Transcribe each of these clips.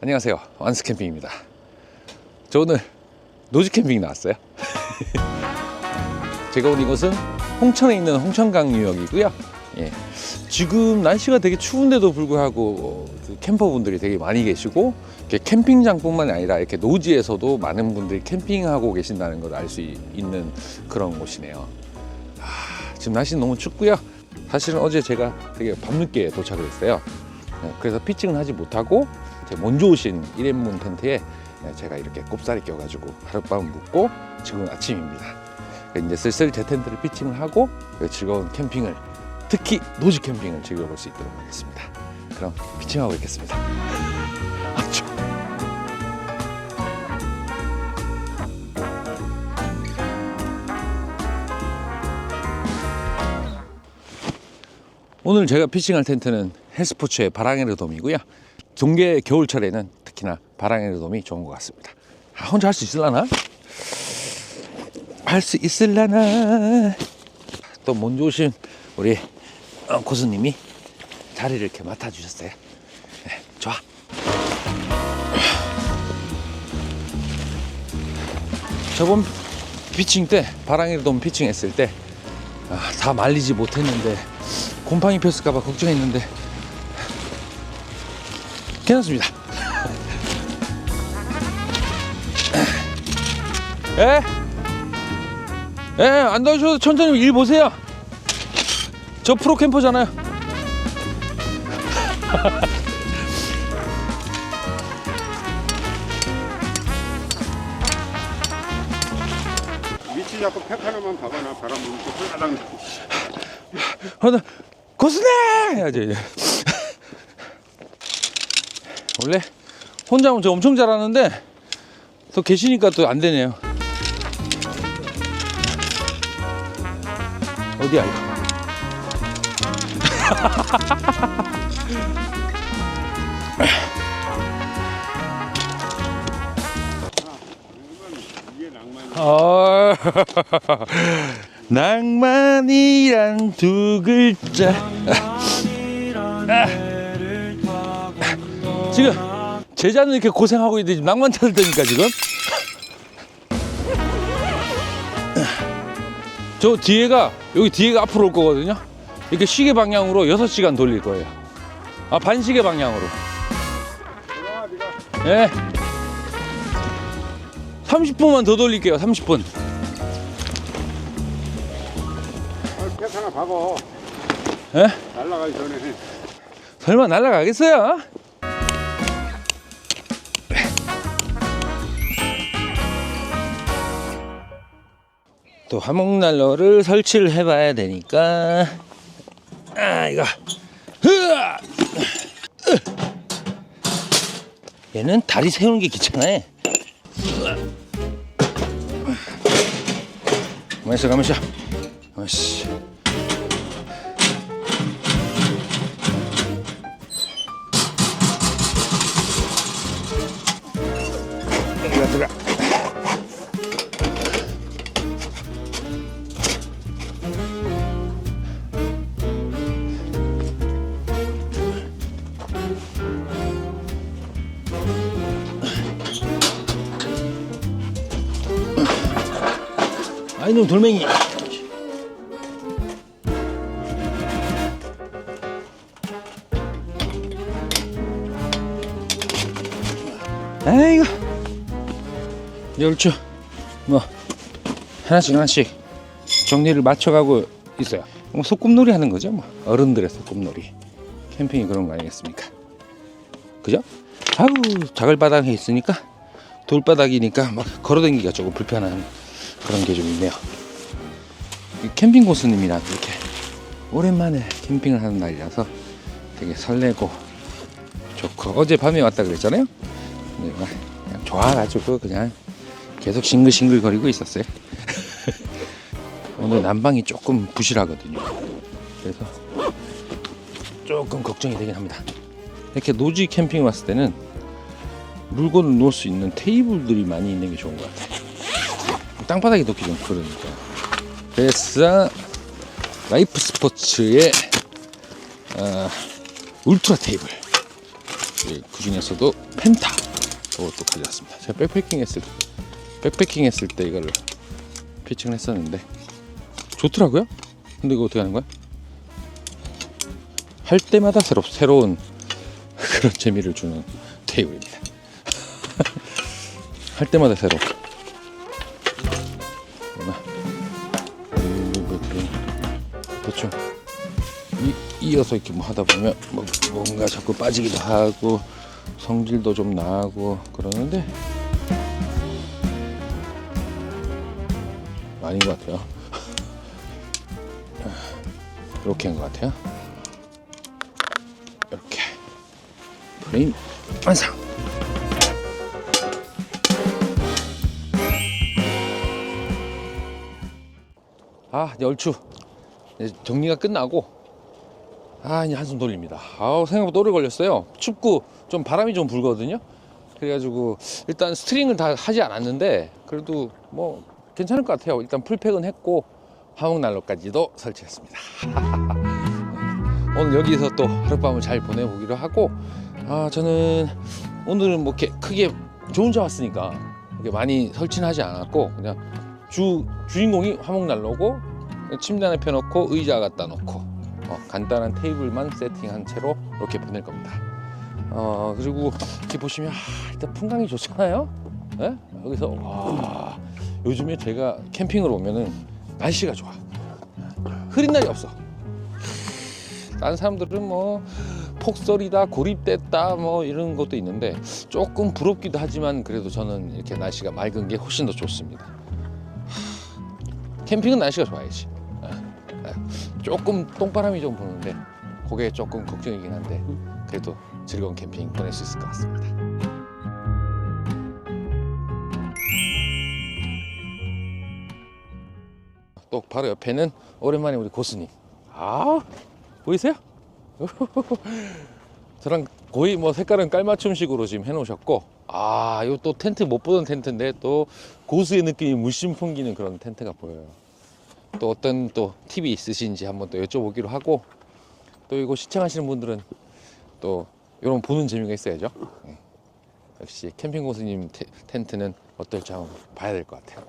안녕하세요. 완스 캠핑입니다. 저 오늘 노지 캠핑 나왔어요. 제가 온 이곳은 홍천에 있는 홍천강 유역이고요. 예. 지금 날씨가 되게 추운데도 불구하고 그 캠퍼분들이 되게 많이 계시고 캠핑장뿐만 아니라 이렇게 노지에서도 많은 분들이 캠핑하고 계신다는 걸 알 수 있는 그런 곳이네요. 아, 지금 날씨는 너무 춥고요. 사실은 어제 제가 되게 밤늦게 도착을 했어요. 네, 그래서 피칭은 하지 못하고 제 먼저 오신 1인분 텐트에 네, 제가 이렇게 꼽사리 껴가지고 하룻밤 묵고 지금 아침입니다. 이제 슬슬 제 텐트를 피칭을 하고 즐거운 캠핑을 특히 노지 캠핑을 즐겨볼 수 있도록 하겠습니다. 그럼 피칭하고 있겠습니다. 오늘 제가 피칭할 텐트는 헬스포츠의 바랑에르돔이고요. 동계 겨울철에는 특히나 바랑에르돔이 좋은 것 같습니다. 아, 혼자 할 수 있을라나? 할 수 있을라나? 또 먼저 오신 우리 어, 고수님이 자리를 이렇게 맡아주셨어요. 네, 좋아. 저번 피칭 때 바랑에르돔 피칭했을 때 아, 다 말리지 못했는데 곰팡이 폈을까봐 걱정했는데 괜찮습니다. 예? 예, 안 더우셔도 천천히 일 보세요. 저 프로 캠퍼잖아요. 위치 잡고 팩 하나만 박아놔 바람 불고 하나 고스네 해야지. 원래 혼자 하면 저 엄청 잘하는데 또 계시니까 또 안 되네요. 어디야 이거? 아, 낭만이란 두 글자. 아. 지금 제자는 이렇게 고생하고 있는데 낭만 찾을 때니까 지금. 저 뒤에가 여기 뒤에가 앞으로 올 거거든요. 이렇게 시계 방향으로 6시간 돌릴 거예요. 아 반시계 방향으로. 예. 30분만 더 돌릴게요. 30분. 박어. 예? 날라가기 전에. 설마 날아가겠어요? 또 화목난로를 설치를 해봐야 되니까. 아 이거! 얘는 다리 세우는 게 귀찮아 가만있어 가만있어 놈 돌멩이 아이고 열주 뭐 하나씩 하나씩 정리를 맞춰가고 있어요. 뭐 소꿉놀이 하는 거죠, 뭐 어른들의 소꿉놀이. 캠핑이 그런 거 아니겠습니까? 그죠? 아우 자갈바닥에 있으니까 돌바닥이니까 막 걸어다니기가 조금 불편한 그런 게 좀 있네요. 이 캠핑 고수님이랑 이렇게 오랜만에 캠핑을 하는 날이라서 되게 설레고 좋고 어제 밤에 왔다 그랬잖아요. 막 그냥 좋아가지고 그냥 계속 싱글싱글 거리고 있었어요. 오늘 난방이 조금 부실하거든요. 그래서 조금 걱정이 되긴 합니다. 이렇게 노지 캠핑 왔을 때는 물건을 놓을 수 있는 테이블들이 많이 있는 게 좋은 것 같아요. 땅바닥에 놓기 좀 그러니까. 됐어. 라이프 스포츠의 어, 울트라 테이블 그 중에서도 펜타 이것도 가져왔습니다. 제가 백패킹 했을 때 백패킹 했을 때 이거를 피칭을 했었는데 좋더라고요. 근데 이거 어떻게 하는 거야? 할 때마다 새로 새로운 그런 재미를 주는 테이블입니다. 할 때마다 새로. 이, 이어서 이렇게 뭐 하다 보면 뭐 뭔가 자꾸 빠지기도 하고 성질도 좀 나고 그러는데 아닌 것 같아요. 이렇게 한 것 같아요. 이렇게 프레임 완성. 아 이제 얼추 이제 정리가 끝나고 아 이제 한숨 돌립니다. 아우 생각보다 오래 걸렸어요. 춥고 좀 바람이 좀 불거든요. 그래가지고 일단 스트링을 다 하지 않았는데 그래도 뭐 괜찮을 것 같아요. 일단 풀팩은 했고 화목 난로까지도 설치했습니다. 오늘 여기서 또 하룻밤을 잘 보내보기로 하고 아 저는 오늘은 뭐 이렇게 크게 저 혼자 왔으니까 이렇게 많이 설치는 하지 않았고 그냥 주 주인공이 화목 난로고 침대 하나 펴놓고 의자 갖다 놓고 어, 간단한 테이블만 세팅한 채로 이렇게 보낼 겁니다. 어 그리고 이렇게 보시면 아, 일단 풍광이 좋잖아요. 예? 여기서 와 요즘에 제가 캠핑을 오면은 날씨가 좋아. 흐린 날이 없어. 다른 사람들은 뭐 폭설이다 고립됐다 뭐 이런 것도 있는데 조금 부럽기도 하지만 그래도 저는 이렇게 날씨가 맑은 게 훨씬 더 좋습니다. 하, 캠핑은 날씨가 좋아야지. 조금 똥바람이 좀 부는데 그게 조금 걱정이긴 한데 그래도 즐거운 캠핑 보낼 수 있을 것 같습니다. 또 바로 옆에는 오랜만에 우리 고수님. 아 보이세요? 저랑 거의 뭐 색깔은 깔맞춤식으로 지금 해놓으셨고 아 이거 또 텐트 못 보던 텐트인데 또 고수의 느낌이 물씬 풍기는 그런 텐트가 보여요. 또 어떤 또 팁이 있으신지 한번 또 여쭤보기로 하고 또 이거 시청하시는 분들은 또 이런 보는 재미가 있어야죠. 응. 역시 캠핑 고수님 테- 텐트는 어떨지 한번 봐야 될 것 같아요.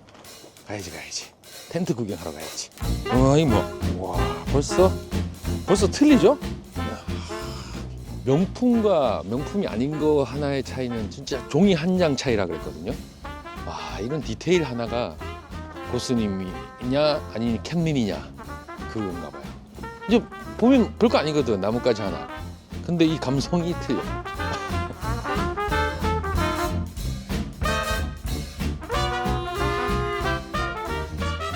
가야지 가야지. 텐트 구경하러 가야지. 와, 이 뭐, 와, 벌써 벌써 틀리죠? 명품과 명품이 아닌 거 하나의 차이는 진짜 종이 한 장 차이라 그랬거든요. 와, 이런 디테일 하나가 고스님이냐 아니 캠린이냐 그건가 봐요. 이제 보면 별거 아니거든 나뭇가지 하나. 근데 이 감성이 틀려.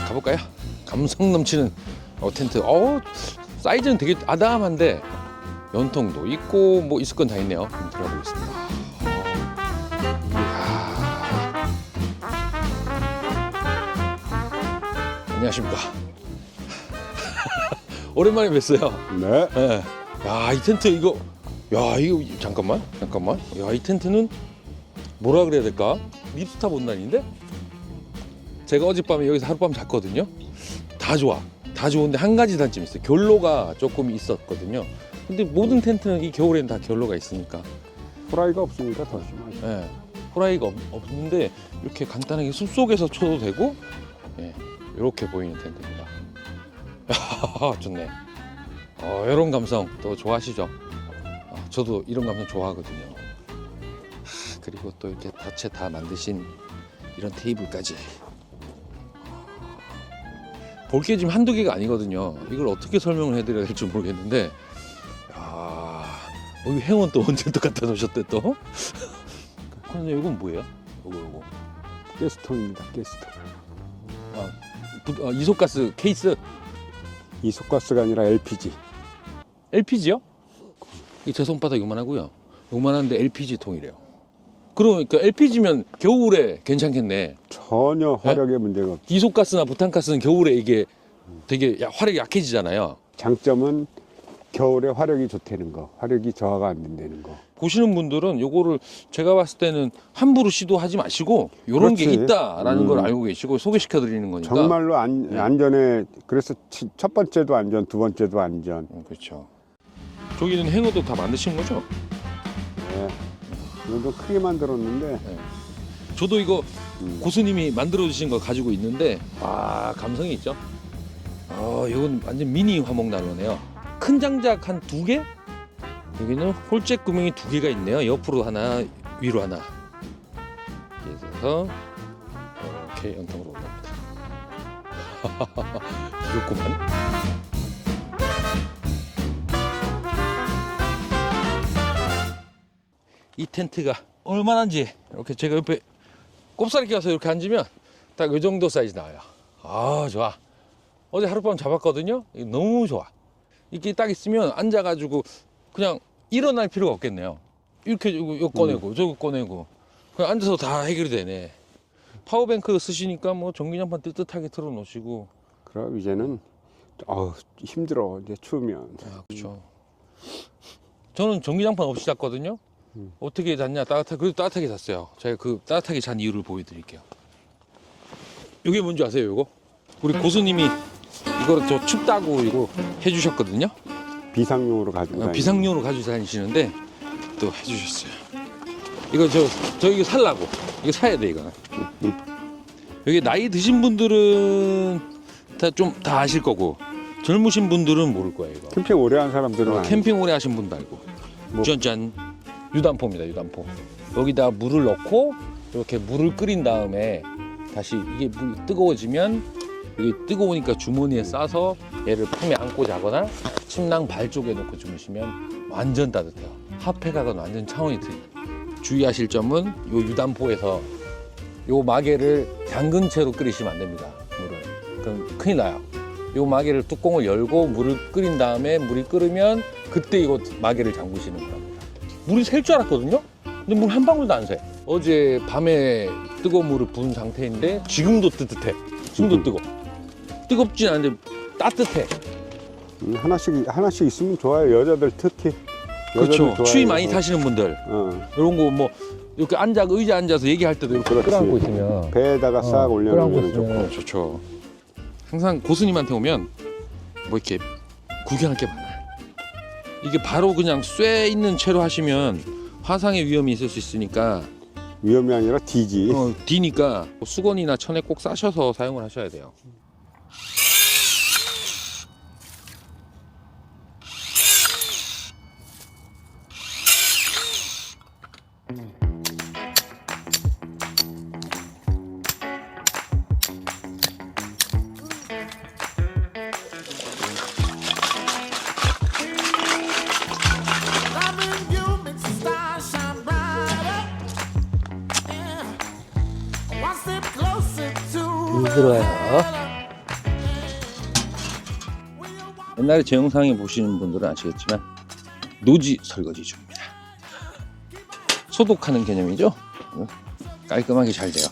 가볼까요? 감성 넘치는 어, 텐트. 어 사이즈는 되게 아담한데 연통도 있고 뭐 있을 건 다 있네요. 들어가 보겠습니다. 안녕하십니까. 오랜만에 뵀어요. 네. 예. 야, 이 텐트 이거 야, 이거 잠깐만. 잠깐만. 야, 이 텐트는 뭐라 그래야 될까? 립스타 본단인데? 제가 어젯밤에 여기서 하룻밤 잤거든요. 다 좋아. 다 좋은데 한 가지 단점이 있어요. 결로가 조금 있었거든요. 근데 모든 텐트는 이 겨울에는 다 결로가 있으니까. 후라이가 없으니까 더 심하지. 예. 호라이가 없, 없는데 이렇게 간단하게 숲속에서 쳐도 되고 예. 이렇게 보이는 텐트입니다. 야, 좋네. 어, 이런 감성 또 좋아하시죠? 어, 저도 이런 감성 좋아하거든요. 하, 그리고 또 이렇게 덫에 다 만드신 이런 테이블까지. 볼 게 지금 한두 개가 아니거든요. 이걸 어떻게 설명을 해드려야 될지 모르겠는데, 야, 여기 행원 또 언제 또 갖다 놓으셨대 또? 근데 이건 뭐예요? 이거 이거. 가스통입니다. 가스 통. 부- 어, 이소가스 케이스 이속가스가 아니라 LPG. LPG요? 이제 손바닥 요만하고요. 요만한데 LPG 통이래요. 그러니까 LPG면 겨울에 괜찮겠네. 전혀 화력에 문제가 없죠. 이소가스나 부탄가스는 겨울에 이게 되게 야- 화력이 약해지잖아요. 장점은 겨울에 화력이 좋다는 거, 화력이 저하가 안 된다는 거. 보시는 분들은 요거를 제가 봤을 때는 함부로 시도하지 마시고 요런 게 그렇지. 있다라는 음. 걸 알고 계시고 소개시켜 드리는 거니까 정말로 안, 네. 안전에 그래서 치- 첫 번째도 안전, 두 번째도 안전. 어, 그렇죠. 저기는 행어도 다 만드신 거죠? 네. 이건 좀 크게 만들었는데 저도 이거 음. 고수님이 만들어 주신 거 가지고 있는데 와 감성이 있죠. 어 이건 완전 미니 화목 난로네요. 큰 장작 한 두 개? 여기는 홀잭 구멍이 두 개가 있네요. 옆으로 하나, 위로 하나. 이렇게 해서 이렇게 연통으로 올라옵니다. 귀엽구만. 이 텐트가 얼마나인지 이렇게 제가 옆에 꼽사리 껴서 이렇게 앉으면 딱 이 정도 사이즈 나와요. 아 좋아. 어제 하룻밤 잡았거든요. 너무 좋아. 이렇게 딱 있으면 앉아가지고 그냥 일어날 필요가 없겠네요. 이렇게 이거 꺼내고 저거 꺼내고 그냥 앉아서 다 해결이 되네. 파워뱅크 쓰시니까 뭐 전기장판 뜨뜻하게 틀어놓으시고 그럼 이제는 어우, 힘들어 이제 추우면. 아, 그렇죠. 저는 전기장판 없이 잤거든요. 음. 어떻게 잤냐? 따뜻하 그래도 따뜻하게 잤어요. 제가 그 따뜻하게 잔 이유를 보여드릴게요. 이게 뭔지 아세요? 이거 우리 고수님이 이거를 저 춥다고 이거 해주셨거든요. 비상용으로 가지고 어, 다니는. 비상용으로 가지고 다니시는데 또 해주셨어요. 이거 저, 저 이거 살라고. 이거 사야 돼, 이거는. 여기 나이 드신 분들은 다 좀 다 아실 거고, 젊으신 분들은 모를 거예요, 이거. 캠핑 오래 한 사람들은 어, 캠핑 오래 하신 분도 알고. 뭐. 짠짠. 유단포입니다, 유단포. 여기다 물을 넣고, 이렇게 물을 끓인 다음에 다시 이게 물이 뜨거워지면 여기 뜨거우니까 주머니에 싸서 얘를 품에 안고 자거나 침낭 발 쪽에 놓고 주무시면 완전 따뜻해요. 핫팩하고는 완전 차원이 틀려요. 주의하실 점은 요 유단포에서 요 마개를 잠근 채로 끓이시면 안 됩니다. 물을. 그럼 큰일 나요. 요 마개를 뚜껑을 열고 물을 끓인 다음에 물이 끓으면 그때 이거 마개를 잠그시는 겁니다. 물이 셀 줄 알았거든요. 근데 물 한 방울도 안 새. 어제 밤에 뜨거운 물을 부은 상태인데 지금도 뜨뜻해. 지금도 음. 뜨거. 뜨겁진 않은데 따뜻해. 음, 하나씩 하나씩 있으면 좋아요. 여자들 특히. 여자들 그렇죠. 추위 많이 타시는 분들 어. 이런 거 뭐 이렇게 앉아 의자 앉아서 얘기할 때도 이렇게 그렇지. 끌어안고 있으면 배에다가 싹 올려놓으면 좋고. 어, 좋죠. 항상 고수님한테 오면 뭐 이렇게 구경할 게 많아요. 이게 바로 그냥 쇠 있는 채로 하시면 화상의 위험이 있을 수 있으니까 위험이 아니라 뒤지. 어, 뒤니까 수건이나 천에 꼭 싸셔서 사용을 하셔야 돼요. 옛날에 제 영상에 보시는 분들은 아시겠지만 노지 설거지 중입니다. 소독하는 개념이죠. 어, 깔끔하게 잘 돼요.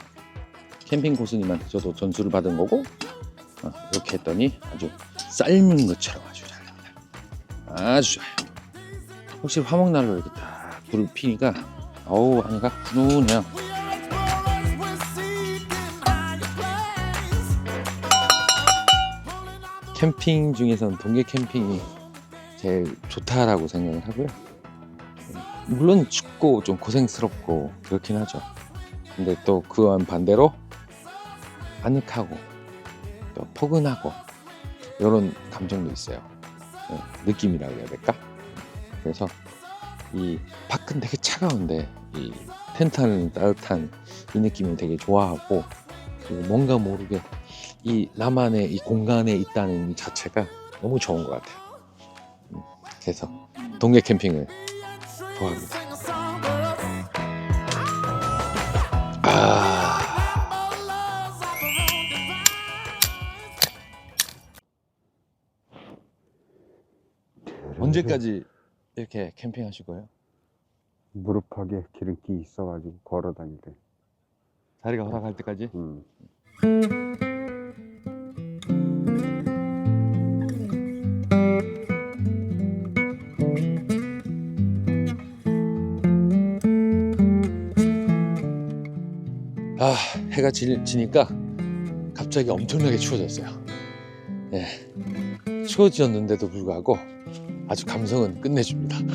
캠핑 고수님한테 저도 전수를 받은 거고 어, 이렇게 했더니 아주 삶은 것처럼 아주 잘 됩니다. 아주 좋아요. 혹시 화목난로 이렇게 딱 불을 피니까 어우 하니까 훈훈해요. 캠핑 중에선 동계 캠핑이 제일 좋다라고 생각을 하고요. 물론 춥고 좀 고생스럽고 그렇긴 하죠. 근데 또 그와는 반대로 아늑하고 또 포근하고 이런 감정도 있어요. 네, 느낌이라고 해야 될까? 그래서 이 밖은 되게 차가운데 이 텐트 안은 따뜻한 이 느낌을 되게 좋아하고 뭔가 모르게 이 나만의 이 공간에 있다는 이 자체가 너무 좋은 것 같아요. 음, 그래서 동계 캠핑을 좋아합니다. 아. 언제까지 이렇게 캠핑하실 거예요? 무릎하게 기름기 있어가지고 걸어 다니래. 자리가 허락할 때까지? 음. 해가 지, 지니까 갑자기 엄청나게 추워졌어요. 예. 추워졌는데도 불구하고 아주 감성은 끝내줍니다.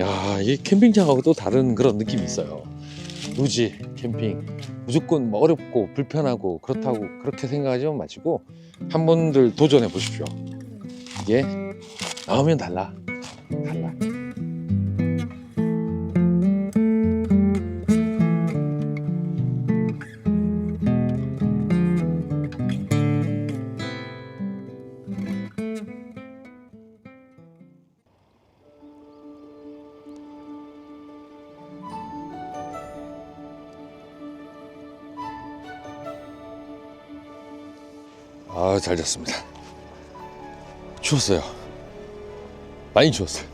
야, 이 캠핑장하고 또 다른 그런 느낌이 있어요. 루지 캠핑 무조건 뭐 어렵고 불편하고 그렇다고 그렇게 생각하지 마시고 한 번들 도전해 보십시오. 이게 나오면 달라. 달라. 아, 잘 잤습니다. 추웠어요. 많이 추웠어요.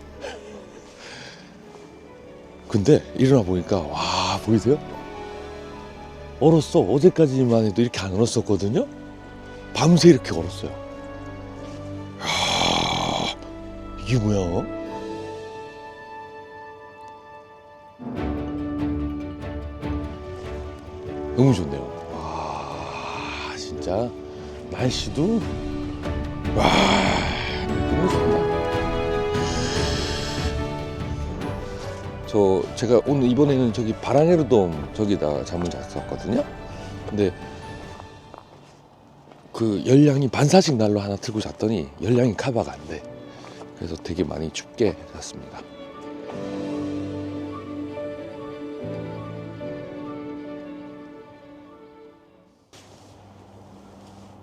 근데 일어나 보니까 와 보이세요? 얼었어. 어제까지만 해도 이렇게 안 얼었었거든요. 밤새 이렇게 얼었어요. 야, 이게 뭐야? 너무 좋네요. 와 진짜 날씨도 와 너무 좋다. 저 제가 오늘 이번에는 저기 바랑에르돔 저기다 잠을 잤었거든요. 근데 그 열량이 반사식 난로 하나 틀고 잤더니 열량이 커버가 안 돼. 그래서 되게 많이 춥게 잤습니다.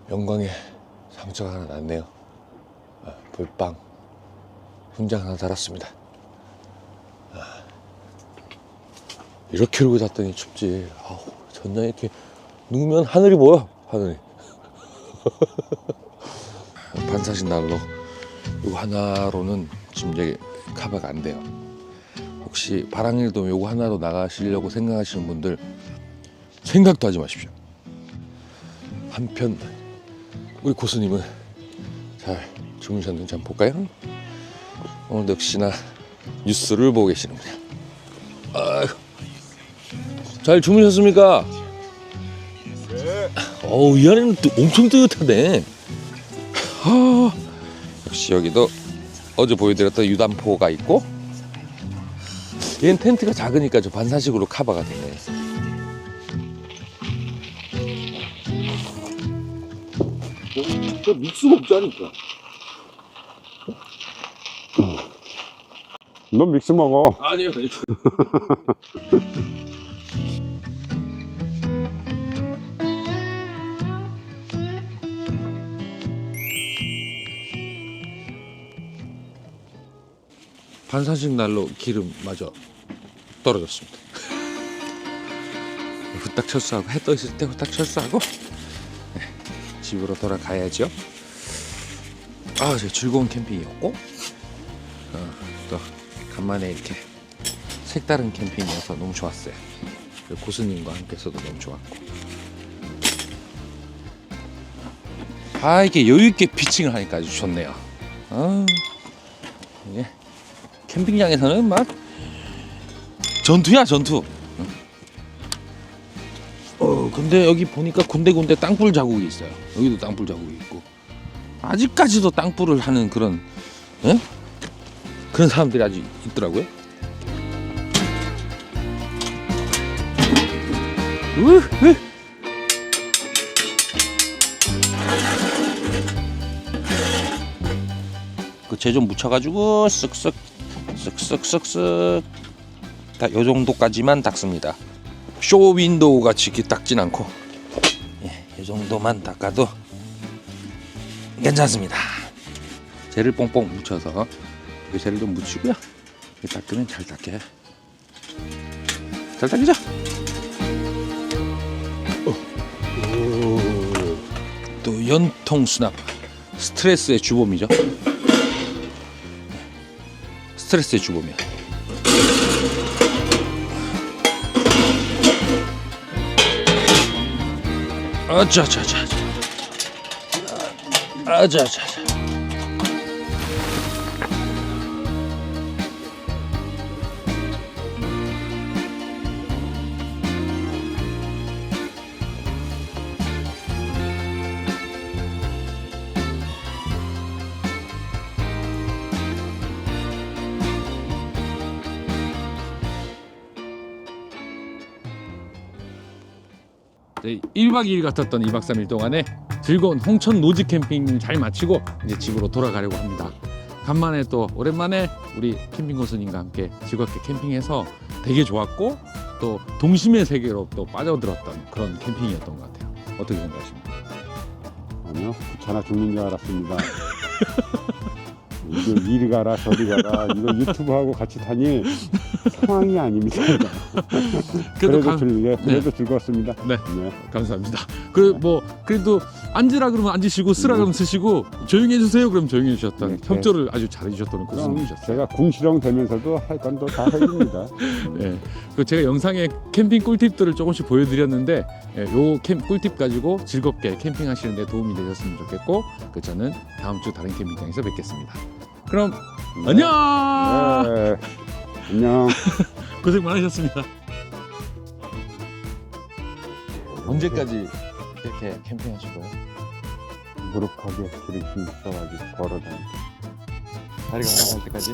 영광에 상처가 하나 났네요. 아, 불빵 훈장 하나 달았습니다. 이렇게 울고 잤더니 춥지. 아우, 전날 이렇게 누우면 하늘이 뭐야? 하늘이. 반사신 난로 이거 하나로는 지금 이제 커버가 안 돼요. 혹시 바랑일도 요거 하나로 나가시려고 생각하시는 분들 생각도 하지 마십시오. 한편 우리 고수님은 잘 주무셨는지 한번 볼까요? 오늘 역시나 뉴스를 보고 계시는군요. 잘 주무셨습니까? 어우, 이 안에는 또 엄청 뜨뜻하네. 하, 역시 여기도 어제 보여드렸던 유단포가 있고, 얘는 텐트가 작으니까 저 반사식으로 커버가 되네. 저 믹스 먹자니까. 너 믹스 먹어. 아니요, 아니요. 반사식 난로 기름마저 떨어졌습니다. 후딱 철수하고 해 떠 있을 때 후딱 철수하고 네, 집으로 돌아가야죠. 아, 저 즐거운 캠핑이었고 어, 또 간만에 이렇게 색다른 캠핑이어서 너무 좋았어요. 그리고 고수님과 함께서도 너무 좋았고. 아 이게 여유 있게 피칭을 하니까 아주 좋네요. 아 이게 캠핑장에서는 막 전투야 전투. 어 근데 여기 보니까 군데군데 땅불 자국이 있어요. 여기도 땅불 자국이 있고 아직까지도 땅불을 하는 그런 예? 그런 사람들이 아직 있더라고요. 으, 으. 그재 좀 묻혀가지고 쓱쓱 쓱쓱쓱쓱 다 요 정도까지만 닦습니다. 쇼 윈도우 같이 이렇게 닦진 않고 예, 이 정도만 닦아도 괜찮습니다. 젤을 뽕뽕 묻혀서 이 젤을 좀 묻히고요. 이 닦으면 잘 닦여요. 잘 닦이죠? 또 연통 수납 스트레스의 주범이죠. 스트레스의 주범이야. 아자자자. 아자자자. 1박 2일 같았던 2박 3일 동안에 즐거운 홍천 노지 캠핑 잘 마치고 이제 집으로 돌아가려고 합니다. 간만에 또 오랜만에 우리 캠핑 고수님과 함께 즐겁게 캠핑해서 되게 좋았고 또 동심의 세계로 또 빠져들었던 그런 캠핑이었던 것 같아요. 어떻게 생각하십니까? 아니요, 귀찮아 죽는 줄 알았습니다. 이거 이리 가라 저리 가라 이거 유튜브하고 같이 다닐 상황이 아닙니다. 그래도 그래도 감- 즐, 예, 그래도 즐거웠습니다. 네. 네. 감사합니다. 그 뭐 그래도 앉으라 그러면 앉으시고 쓰라 그러면 쓰시고 조용히 해주세요 그러면 조용히 해주셨던 네, 협조를 아주 잘해주셨던 그럼 고수님이셨어요. 제가 궁시렁 되면서도 할 건 또 다 해줍니다. 예. 그 제가 영상에 캠핑 꿀팁들을 조금씩 보여드렸는데 예, 요 캠 꿀팁 가지고 즐겁게 캠핑하시는 데 도움이 되셨으면 좋겠고 그 저는 다음 주 다른 캠핑장에서 뵙겠습니다. 그럼 안녕. 네. 안녕. 고생 많으셨습니다. 언제까지 이렇게 캠핑하실 거예요? 무릎하게 기름기 있어가지고 걸어다니고. 다리가 나갈 때까지?